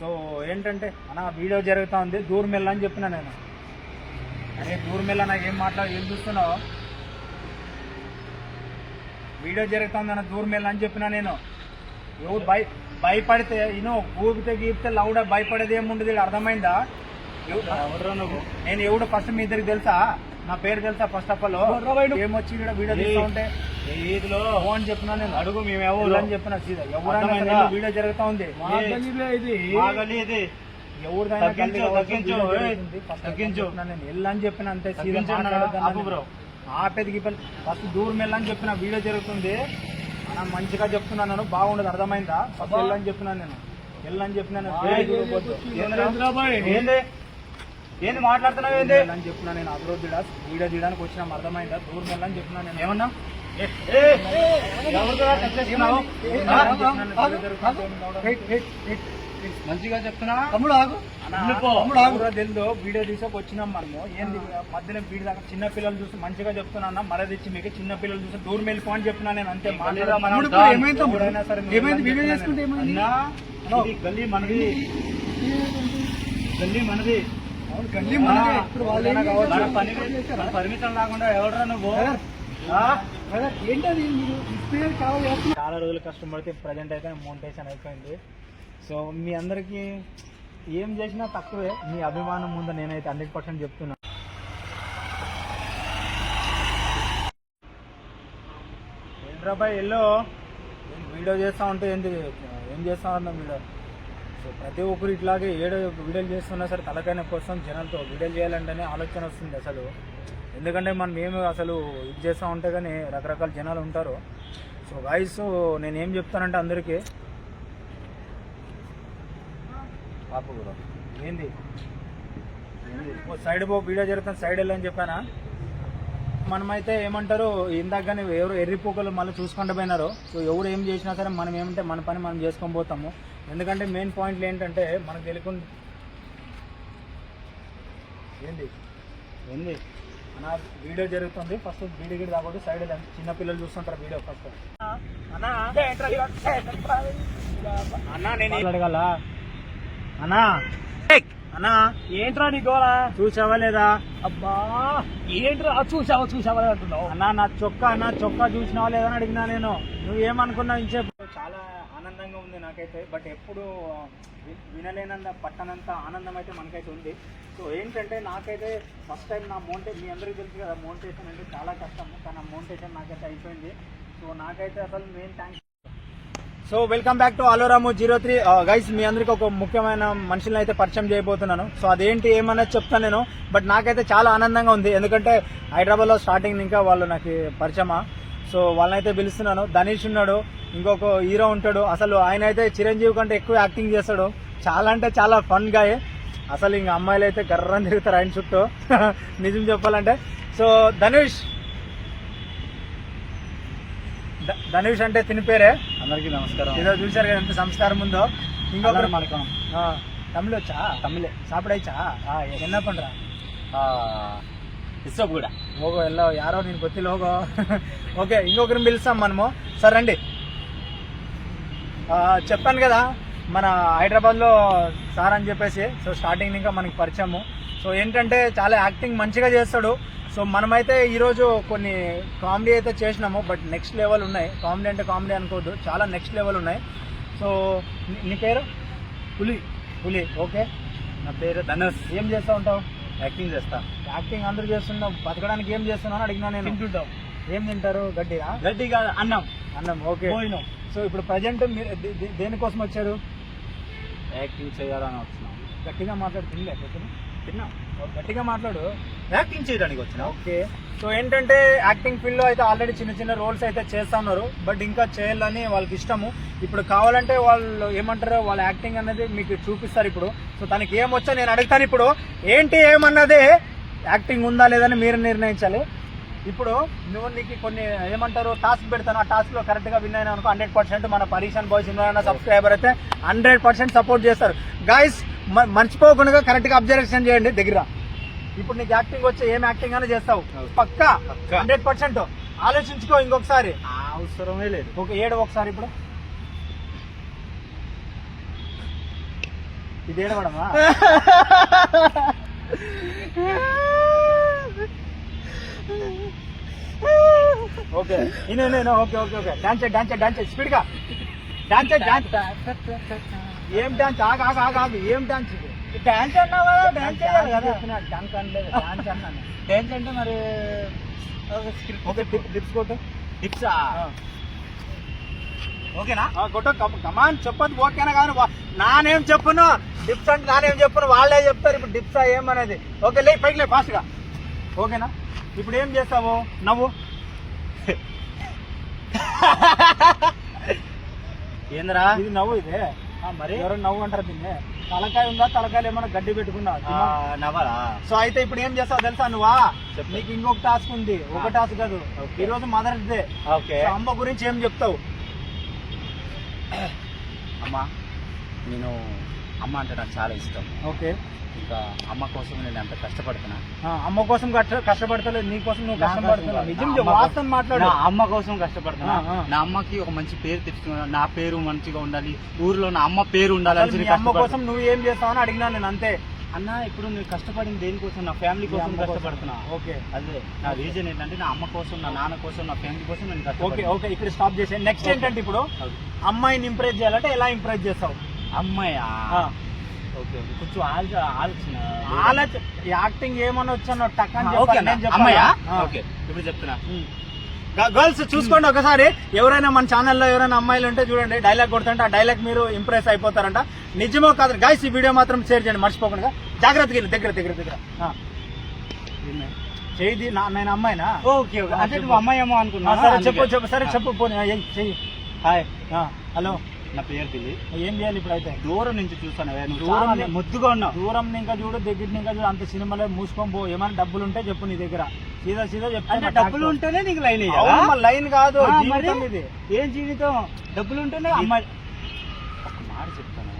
So ఏంటంటే అన్న video జరుగుతూ ఉంది. దూరం వెళ్ళని చెప్పిన నేను. అరే దూరం వెళ్ళ నాకు ఏం మాట్లాడు ఏం చూస్తున్నావు? వీడియో జరుగుతుంది అన్న దూరం వెళ్ళని చెప్పిన నేను. ఎవరు భయ భయపడితే ఇను ఊపితే గీపితే లౌడ భయపడేది ఏముండదు అర్థమైందా? ఎవ- ఎవరు నువ్వు? నేను ఎవడు ఫస్ట్ మీ ఇద్దరికి తెలుసా? నా పేరు తెలుసా ఫస్ట్ ఆఫ్ ఆల్ ఏమొచ్చి వీడియో తీస్తా ఉంటే? ఈదిలో ఓ అని చెప్పిన నేను అడుగు మేము ఎవరు అని చెప్పిన సీదా. ఎవరైనా వీడియో జరుగుతా ఉంది. మా ఇది? ఇది తగ్గించు. చెప్పిన నేను వెళ్ళని చెప్పిన అంతే సీదా. ఆపేది గిప్పలు ఫస్ట్ దూరం వెళ్ళని చెప్పిన వీడియో జరుగుతుంది. అన్న మంచిగా చెప్తున్నాను నేను బాగుండదు అర్థమైందా? ఫస్ట్. వెళ్ళని చెప్పినాను నేను. వెళ్ళని చెప్పినాను. ఏంది? ఏంది మాట్లాడుతున్నావు ఏంది? వెళ్ళని చెప్పినా నేను దిడాస్ వీడియో తీయడానికి వచ్చినాం అర్థమైందా? దూరం వెళ్ళని చెప్పినా నేను. ఏమన్నా? మంచిగా చెప్తున్నా. తమ్ముడు ఆగు. తెలుదు వీడియో తీసాక వచ్చినాం మనము. ఏంది? మధ్యలో వీడి దాకా చిన్న పిల్లలు చూసి మంచిగా చెప్తున్నా అన్న మరది ఇచ్చి మీకు చిన్న పిల్లలు చూసి దూరం వెళ్ళిపో అని చెప్పినా నేను అంతే. ఇది గల్లీ మనది. గల్లీ మనది. గల్లీ పర్మిషన్ లేకుండా ఎవడరా నువ్వు? చాలా రోజులు కష్టపడితే ప్రజెంట్ అయితే మోనిటైజేషన్ అయిపోయింది. సో మీ అందరికీ ఏం చేసినా తక్కువే. మీ అభిమానం ముందు నేనైతే హండ్రెడ్ పర్సెంట్ చెప్తున్నా. ఏంట్రాబాయ్ ఎల్లో? వీడియో చేస్తా ఉంటే ఏంటి ఏం చేస్తా ఉన్నాం వీడియో? సో ప్రతి ఒక్కరు ఇట్లాగే ఏడో వీడియోలు చేస్తున్నా సరే తలకైన కోసం జనాలతో. వీడియోలు చేయాలంటేనే ఆలోచన వస్తుంది అసలు. ఎందుకంటే మనం ఏమి అసలు ఇది చేస్తూ ఉంటే కానీ రకరకాల జనాలు ఉంటారు. సో గాయస్ నేను ఏం చెప్తానంటే అందరికీ పాప కూడా ఏంది? ఏంది? సైడ్ పో వీడియో జరుగుతుంది సైడ్ వెళ్ళని చెప్పానా? మనమైతే ఏమంటారు ఇందాక కానీ ఎవరు ఎర్రిపోకలు మళ్ళీ చూసుకుంటూ పోయినారు. సో ఎవరు ఏం చేసినా సరే మనం ఏమంటే మన పని మనం చేసుకొని పోతాము. ఎందుకంటే మెయిన్ పాయింట్లు ఏంటంటే మనకు తెలియకుండా ఏంది? ఏంది? అన్న వీడియో జరుగుతుంది. ఫస్ట్ వీడియో గిడి రాకూడదు సైడ్ చిన్న పిల్లలు చూస్తుంటారు వీడియో ఫస్ట్. అన్నా అన్నా నేను అడగాల అన్నా. అన్నా. ఏంట్రా నీ గోళ చూసావా లేదా? అబ్బా ఏంట్రా? చూసావా చూసావా అంటున్నావు? అన్నా నా చొక్కా నా చొక్కా చూసినావా లేదా అని అడిగినా నేను. నువ్వు ఏమనుకున్నావు? ఇంచేపు చాలా ఆనందంగా ఉంది నాకైతే. బట్ ఎప్పుడు వినలేనంత పట్టనంత ఆనందం అయితే మనకైతే ఉంది. సో ఏంటంటే నాకైతే ఫస్ట్ టైం నా మోంటే మీ అందరికీ తెలుసు కదా మోంటేషన్ అంటే చాలా కష్టము కానీ ఆ మోంటేషన్ నాకైతే అయిపోయింది. సో నాకైతే అసలు main thanks so welcome back to అలోరాము zero three guys మీ అందరికి ఒక ముఖ్యమైన మనుషులను అయితే పరిచయం చేయబోతున్నాను. సో అదేంటి ఏమన్నా చెప్తాను నేను. బట్ నాకైతే చాలా ఆనందంగా ఉంది. ఎందుకంటే హైదరాబాద్లో స్టార్టింగ్ ఇంకా వాళ్ళు నాకు పరిచయమా? సో వాళ్ళనైతే పిలుస్తున్నాను. ధనీష్ ఉన్నాడు. ఇంకొక హీరో ఉంటాడు. అసలు ఆయన అయితే చిరంజీవి కంటే ఎక్కువ యాక్టింగ్ చేస్తాడు. చాలా అంటే చాలా ఫన్గా అసలు ఇంక అమ్మాయిలు అయితే గర్రం తిరుగుతారు ఆయన చుట్టూ. నిజం చెప్పాలంటే. సో ధనుష్. ధనుష్ అంటే తిని పేరే. అందరికీ నమస్కారం. ఏదో చూశారు కదా ఎంత సంస్కారం ఉందో. ఇంకొకరు మనకం తమిళ వచ్చా తమిళే. సాపిడైచ్చా? ఎన్న పండురా ఇష్టం కూడా. లోగో ఎల్లో యారో నేను కొత్తి లోగో. ఓకే ఇంకొకరిని పిలుస్తాం మనము. సరే రండి. చెప్పాను కదా మన హైదరాబాద్లో సార్ అని చెప్పేసి సో స్టార్టింగ్ ఇంకా మనకి పరిచయము. సో ఏంటంటే చాలా యాక్టింగ్ మంచిగా చేస్తాడు. సో మనమైతే ఈరోజు కొన్ని కామెడీ అయితే చేసినాము బట్ నెక్స్ట్ లెవెల్ ఉన్నాయి. కామెడీ అంటే కామెడీ అనుకోవద్దు చాలా నెక్స్ట్ లెవెల్ ఉన్నాయి. సో నీ- పేరు? పులి. పులి ఓకే. నా పేరు ధనుష్. ఏం చేస్తూ ఉంటావు? యాక్టింగ్ చేస్తా. యాక్టింగ్ అందరూ చేస్తున్నావు బతకడానికి ఏం చేస్తున్నావు అని అడిగినా నేను. తింటుంటాం. ఏం తింటారు? గట్టిగా గట్టిగా అన్నం. అన్నం ఓకే. పోయినాం సో ఇప్పుడు ప్రజెంట్ మీరు దేనికోసం వచ్చారు? యాక్టింగ్ చేయాలని వచ్చినాం. గట్టిగా మాట్లాడు తినలే పొద్దున? తిన్నాం. గట్టిగా మాట్లాడు. యాక్టింగ్ చేయడానికి వచ్చినాం ఓకే. సో ఏంటంటే యాక్టింగ్ ఫీల్డ్లో అయితే ఆల్రెడీ చిన్న చిన్న రోల్స్ అయితే చేస్తా ఉన్నారు. బట్ ఇంకా చేయాలని వాళ్ళకి ఇష్టము. ఇప్పుడు కావాలంటే వాళ్ళు ఏమంటారో వాళ్ళ యాక్టింగ్ అనేది మీకు చూపిస్తారు ఇప్పుడు. సో తనకి ఏం వచ్చో నేను అడుగుతాను ఇప్పుడు. ఏంటి ఏమన్నది యాక్టింగ్ ఉందా లేదని మీరు నిర్ణయించాలి. ఇప్పుడు నువ్వు నీకు కొన్ని ఏమంటారు టాస్క్ పెడతాను. ఆ టాస్క్లో కరెక్ట్గా విన్ అయినా అనుకో హండ్రెడ్ పర్సెంట్ మన పరీషన్ బాయ్స్ ఇమ్రాన్ సబ్స్క్రైబర్ అయితే హండ్రెడ్ పర్సెంట్ సపోర్ట్ చేస్తారు. గాయస్ మర్చిపోకుండా కరెక్ట్గా అబ్జర్వేషన్ చేయండి దగ్గర. ఇప్పుడు నీకు యాక్టింగ్ వచ్చే ఏం యాక్టింగ్ అయినా చేస్తావు. పక్కా? పక్కా. హండ్రెడ్ పర్సెంట్ ఆలోచించుకో ఇంకొకసారి. అవసరమే లేదు. ఒక ఏడు ఒకసారి ఇప్పుడు. ఇది ఏడవడమా? ఓకే. నేను నేను okay okay okay. Dance dance dance చేయి, స్పీడ్గా డాన్స్ డాన్స్ ఏం డాన్స్ ఆగు ఆగు ఆగు ఆగు. ఏం డాన్స్ ఇది? డాన్స్ అన్నావా? డాన్స్ చేయాలి కదా. డాన్స్ అనలేదు డాన్స్ అన్నాను. డాన్స్ అంటే మరి ఓకే టిప్స్ కొట్టు. టిప్సా ఓకేనా? ఆ, కొట్టు. కమ- కమాన్ చెప్పదు ఓకేనా కానీ వా- నానేం చెప్పును? డిప్స్ అంటే నానేం చెప్పును? వాళ్ళే చెప్తారు. ఇప్పుడు డిప్స్ ఏమనేది? ఓకే లే పైకి లే ఫాస్ట్గా ఓకేనా? ఇప్పుడు ఏం చేస్తావు? నవ్వు. ఏందిరా? ఇది నవ్వు ఇదే. ఆ, మరి? ఎవరు నవ్వు అంటారు దీన్ని. తలకాయ ఉందా? తలకాయలు ఏమైనా గడ్డి పెట్టుకున్నావు ఆ, నవ్వరా? సో అయితే ఇప్పుడు ఏం చేస్తావు తెలుసా నువ్వా. నీకు ఇంకొక టాస్క్ ఉంది. ఒక టాస్క్ కాదు. ఈ రోజు మదర్స్ డే. ఓకే. అమ్మ గురించి ఏం చెప్తావు? అమ్మ నేను అమ్మ అంటే నాకు చాలా ఇష్టం. ఓకే. ఇంకా అమ్మ కోసం నేను ఎంత కష్టపడుతున్నా. అమ్మ కోసం కష్ట కష్టపడతలేదు నీ కోసం నువ్వు కష్టపడుతున్నావు. నిజం వాస్తవం మాట్లాడు. అమ్మ కోసం కష్టపడుతున్నా. నా అమ్మకి ఒక మంచి పేరు తెచ్చుకున్నా నా పేరు మంచిగా ఉండాలి. ఊర్లో నా అమ్మ పేరు ఉండాలి అమ్మ కోసం నువ్వు ఏం చేస్తావు అని అడిగినా నేను అంతే. అన్న ఇప్పుడు నేను కష్టపడింది దేనికోసం? నా ఫ్యామిలీ కోసం. కష్టపడుతున్నా. ఓకే. అదే నా రీజన్ ఏంటంటే నా అమ్మ కోసం నా నాన్న కోసం నా ఫ్యామిలీ కోసం నేను ఓకే ఓకే ఇక్కడ స్టాప్ చేసే నెక్స్ట్. ఏంటంటే ఇప్పుడు. అమ్మాయిని ఇంప్రెస్ చేయాలంటే ఎలా ఇంప్రెస్ చేస్తావు? అమ్మాయా. Okay okay. కొంచెం ఆలోచన. ఆలోచన ఆలోచన యాక్టింగ్ ఏమని వచ్చానో ఓకే? అమ్మాయా? ఇప్పుడు చెప్తున్నా. గర్ల్స్ చూసుకోండి ఒకసారి. ఎవరైనా మన ఛానల్లో ఎవరైనా అమ్మాయిలు ఉంటే చూడండి డైలాగ్ కొడుతుంటే ఆ డైలాగ్ మీరు ఇంప్రెస్ అయిపోతారంట. నిజమో కాదు గాయస్ ఈ వీడియో మాత్రం షేర్ చేయండి మర్చిపోకుండా. జాగ్రత్తగా దగ్గర దగ్గర దగ్గర. చేయి నా- నేను అమ్మాయినా? Okay okay. అంటే చెప్పు. నువ్వు అమ్మాయి ఏమో అనుకున్నా సరే చెప్పు చెప్పు సరే చెప్పు పోనీ. చెయ్యి. హాయ్. హలో. నా పేరు దిల్లి ఏం చేయాలి ఇప్పుడు అయితే దూరం నుంచి చూస్తాను. దూరం ముద్దుగా ఉన్నావు. దూరం ఇంకా చూడు దగ్గర ఇంకా చూడు అంత సినిమాలో మూసుకొని పో. ఏమైనా డబ్బులు ఉంటే చెప్పు నీ దగ్గర. సీదా సీదా అంటే చెప్తా డబ్బులు ఉంటేనే నీకు లైన్ లైన్ కాదు ఏం జీవితం? డబ్బులు ఉంటేనే అమ్మాయి చెప్తాను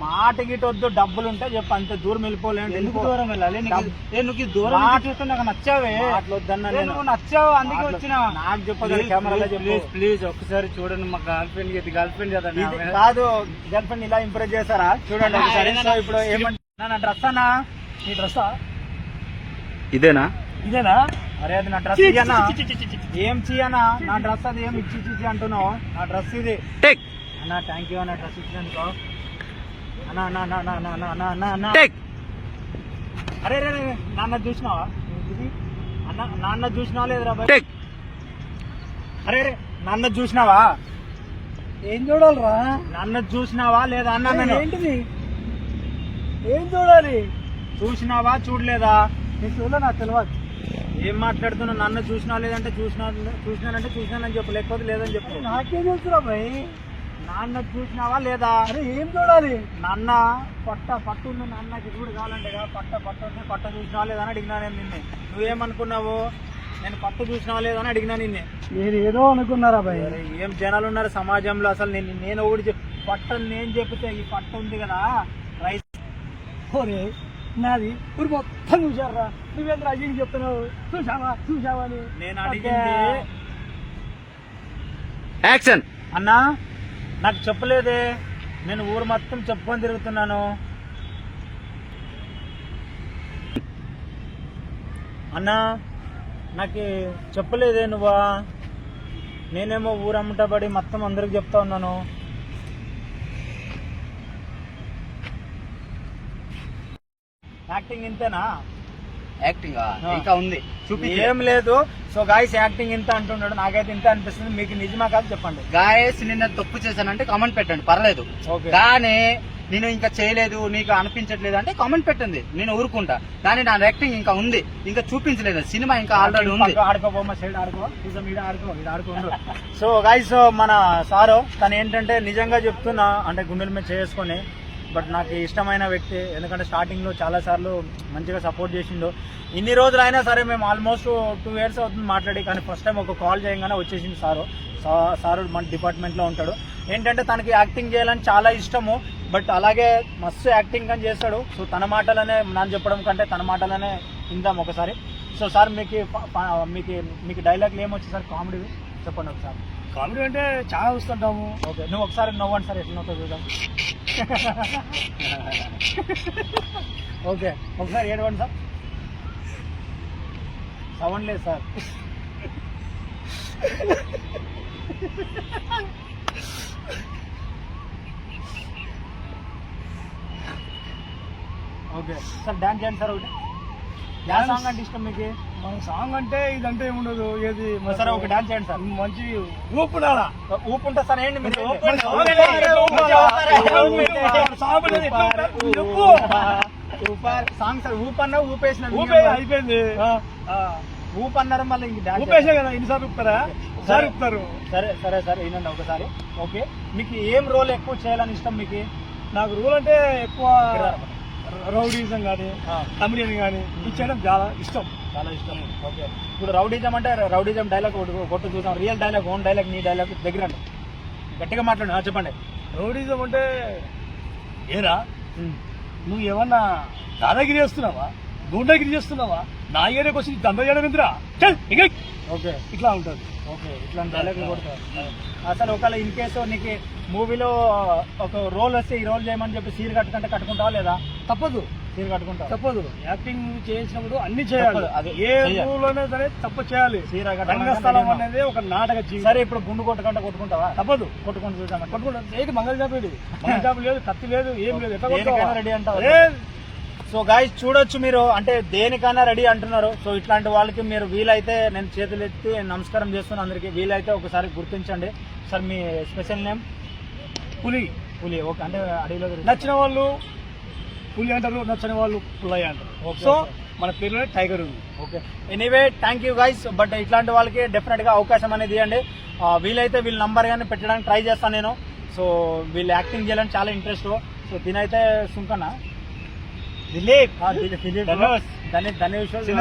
మాట గిట్ వద్దు డబ్బులు ఉంటే చెప్పు అంతే దూరం వెళ్ళిపోలేండి ఎందుకు దూరం వెళ్ళాలి? నువ్వు దూరం మాట- నుంచి చూస్తే నాకు నచ్చావే. మాటలొద్దన్నా ఏ నేను. నువ్వు నచ్చావు అందుకే వచ్చిన. నాకు చెప్పదు కెమెరాలో చెప్పు. ప్లీజ్ ప్లీజ్ ఒక్కసారి చూడండి మా గర్ల్ ఫ్రెండ్ ఇది గర్ల్ ఫ్రెండ్ కదా కాదు గర్ల్ ఫ్రెండ్ ఇలా ఇంప్రెస్ చేస్తారా చూడండి ఒకసారి సో ఇప్పుడు ఏమంటా నా డ్రెస్ అన్నా? నీ డ్రెస్ ఇదేనా? ఇదేనా? అరే అది నా డ్రెస్ ఇయ్యనా ఏం చేయనా నా డ్రెస్ అది ఏం ఇచ్చి ఇచ్చి అంటున్నావు? నా డ్రెస్ ఇది. టేక్. అన్న థ్యాంక్ యూ అన్న డ్రెస్ ఇచ్చినందుకు. అరే రే నాన్న చూసినావా? ఇది అన్న నాన్న చూసినావా లేదురా బాయ్ టేక్ అరే రే నాన్న చూసినావా? ఏం చూడాలరా? నాన్న చూసినావా లేదా అన్న నేను ఏంటిది? ఏం చూడాలి? చూసినావా చూడలేదా? నీ చూడలే నాకు తెలియదు ఏం మాట్లాడుతున్నా నాన్న చూసినా లేదంటే చూసినా చూసినానంటే చూసినానని చెప్పు లేకపోతే లేదని చెప్పు. నాకేం తెలుసురా భయ్ నాన్న చూసినావా లేదా? అరే ఏం చూడాలి? నాన్న పట్ట పట్టు ఉంది నాన్నకి చూడు కావాలంటే కదా పట్ట పట్ట ఉంది పట్ట చూసినా లేదని అడిగినా నేను నిన్నే. నువ్వేమనుకున్నావు? నేను పట్టు చూసినావా లేదని అడిగినా నిన్నే. నేను ఏదో అనుకున్నారా భయ్ ఏం జనాలు ఉన్నారు సమాజంలో? అసలు నేను నేను ఒకటి పట్ట నేను చెప్తే ఈ పట్ట ఉంది కదా? రైస్. ఓరే నాది ఊరు మొత్తం చూసారా నువ్వేంద్ర అయ్యి చెప్తున్నావు? చూసావా చూసావా అని? నేను అడిగింది యాక్షన్ అన్నా? నాకు చెప్పలేదే. నేను ఊరు మొత్తం చెప్పుకొని తిరుగుతున్నాను. అన్నా నాకు చెప్పలేదే నువ్వా? నేనేమో ఊరమ్మటబడి మొత్తం అందరికి చెప్తా ఉన్నాను. యాక్టింగ్ ఇంతేనా? యాక్టింగ్. ఇంకా ఉంది. చూపి ఏం లేదు. సో గాయస్ యాక్టింగ్ ఇంత అంటున్నాడు నాకైతే ఇంత అనిపిస్తుంది. మీకు నిజమా కాదు చెప్పండి. గాయస్ నిన్న తప్పు చేశానంటే కామెంట్ పెట్టండి. పర్లేదు. కానీ నేను ఇంకా చేయలేదు నీకు అనిపించట్లేదు అంటే కామెంట్ పెట్టండి. నేను ఊరుకుంటా. కానీ నా యాక్టింగ్ ఇంకా ఉంది. ఇంకా చూపించలేదు. సినిమా ఇంకా ఆల్రెడీ ఉంది. సో గైస్ మన సారు తను ఏంటంటే నిజంగా చెప్తున్నా అంటే గుండెల మీద చేసుకొని బట్ నాకు ఇష్టమైన వ్యక్తి ఎందుకంటే స్టార్టింగ్లో చాలా సార్లు మంచిగా సపోర్ట్ చేసిండు. ఇన్ని రోజులు అయినా సరే మేము ఆల్మోస్ట్ టూ ఇయర్స్ అవుతుంది మాట్లాడి కానీ ఫస్ట్ టైం ఒక కాల్ చేయగానే వచ్చేసింది సారు. సారు మన డిపార్ట్మెంట్లో ఉంటాడు. ఏంటంటే తనకి యాక్టింగ్ చేయాలని చాలా ఇష్టము బట్ అలాగే మస్తు యాక్టింగ్ అని చేస్తాడు. సో తన మాటలనే నన్ను చెప్పడం కంటే తన మాటలనే విందాం ఒకసారి. సో సార్ మీకు మీకు మీకు డైలాగ్లు ఏమొచ్చాయి సార్? కామెడీ చెప్పండి ఒకసారి. కామెడీ అంటే చాలా చూస్తుంటాము. ఓకే నువ్వు ఒకసారి నవ్వండి సార్ ఎట్లా నవ్వుతావు చూద్దాం. ఓకే ఒకసారి ఏడవండి సార్. సౌండ్ లేదు సార్. ఓకే సార్ డాన్స్ చేయండి సార్ ఒకటి. డాన్స్ సాంగ్ అంటే ఇష్టం మీకు? మన సాంగ్ అంటే ఇదంటే ఏముండదు. ఏది? సరే ఒక డాన్స్ చేయండి సార్. మంచి ఊపుడాలా ఊపుంటా సార్ ఏంటి మీరు. సాంగ్ సార్ ఊపన్నా ఊపేసిన ఊపే అయిపోయింది. ఆ, ఊపన్నారు మళ్ళీ ఇంక డాన్స్ ఊపేసే కదా ఇన్నిసార్లు ఊపుతారా? ఒకసారి ఊపుతారు. సరే సరే సరే వినండి ఒకసారి. ఓకే. మీకు ఏం రోల్ ఎక్కువ చేయాలని ఇష్టం మీకు? నాకు రూల్ అంటే ఎక్కువ రౌడీజం కానీ కమెడియన్ కానీ ఇది చేయడం చాలా ఇష్టం. చాలా ఇష్టం. ఓకే. ఇప్పుడు రౌడీజం అంటే రౌడీజం డైలాగ్ కొట్టు చూద్దాం రియల్ డైలాగ్ ఓన్ డైలాగ్ నీ డైలాగ్ దగ్గర. గట్టిగా మాట్లాడండి ఆ, చెప్పండి. రౌడీజం అంటే ఏరా? నువ్వు ఏమన్నా దాదాగిరి చేస్తున్నావా? గూండాగిరి చేస్తున్నావా? నా ఏరియాకి వచ్చి దండ చేయడం ఎందురా ఓకే. ఇట్లా ఉంటుంది. ఓకే ఇట్లాంటి డైలాగ్ కొడతారు. అసలు ఒకవేళ ఇన్ కేసు నీకు మూవీలో ఒక రోల్ వస్తే ఈ రోల్ చేయమని చెప్పి సీర్ కట్టుకుంటే కట్టుకుంటావా లేదా? తప్పదు. సీర్ కట్టుకుంటావా తప్పదు. యాక్టింగ్ చేసినప్పుడు అన్ని చేయాలి. అది ఏ అనేది సరే తప్ప చేయాలి. రంగస్థలం అనేది ఒక నాటక జీవితం. సరే ఇప్పుడు గుండు కొట్టుకుంటా కొట్టుకుంటావా? తప్పదు. కొట్టుకుంటూ చూద్దామంటే పట్టుకుంటా ఏంటి మంగళ జాబు ఇది? మంగళ జాబు లేదు కత్తి లేదు ఏం లేదు. ఎట్లా? రెడీ అంటావా? సో గాయస్ చూడొచ్చు మీరు. అంటే దేనికైనా రెడీ అంటున్నారు. సో ఇట్లాంటి వాళ్ళకి మీరు వీలైతే నేను చేతులు ఎత్తి నమస్కారం చేస్తున్నాను అందరికి. వీలైతే ఒకసారి గుర్తించండి. సార్ మీ స్పెషల్ నేమ్ పులి. పులి. ఓకే అంటే అడవిలో. నచ్చిన వాళ్ళు పులి అంటారు నచ్చని వాళ్ళు పుల్లయ్య అంటారు. సో. మన పేరులోనే టైగర్ ఉంది. Okay. Anyway thank you guys but ఇట్లాంటి వాళ్ళకి డెఫినెట్గా అవకాశం అనేది ఇవ్వండి. వీలైతే వీళ్ళ నంబర్ కానీ పెట్టడానికి ట్రై చేస్తాను నేను. సో వీళ్ళు యాక్టింగ్ చేయాలని చాలా ఇంట్రెస్ట్ సో దీనైతే సుంకనా దిలీప్.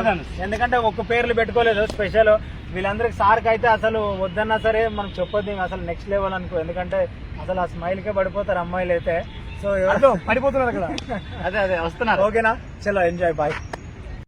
ధనుష్. ఎందుకంటే ఒక్క పేర్లు పెట్టుకోలేదు స్పెషల్ వీళ్ళందరికి సార్కి అయితే అసలు వద్దన్నా సరే మనం చెప్పొద్దు. అసలు నెక్స్ట్ లెవెల్ అనుకో. ఎందుకంటే అసలు ఆ స్మైల్ కే పడిపోతారు అమ్మాయిలు అయితే సో అదో పడిపోతున్నారు అక్కడ. అదే అదే వస్తున్నారు. ఓకేనా? చలో ఎంజాయ్ బాయ్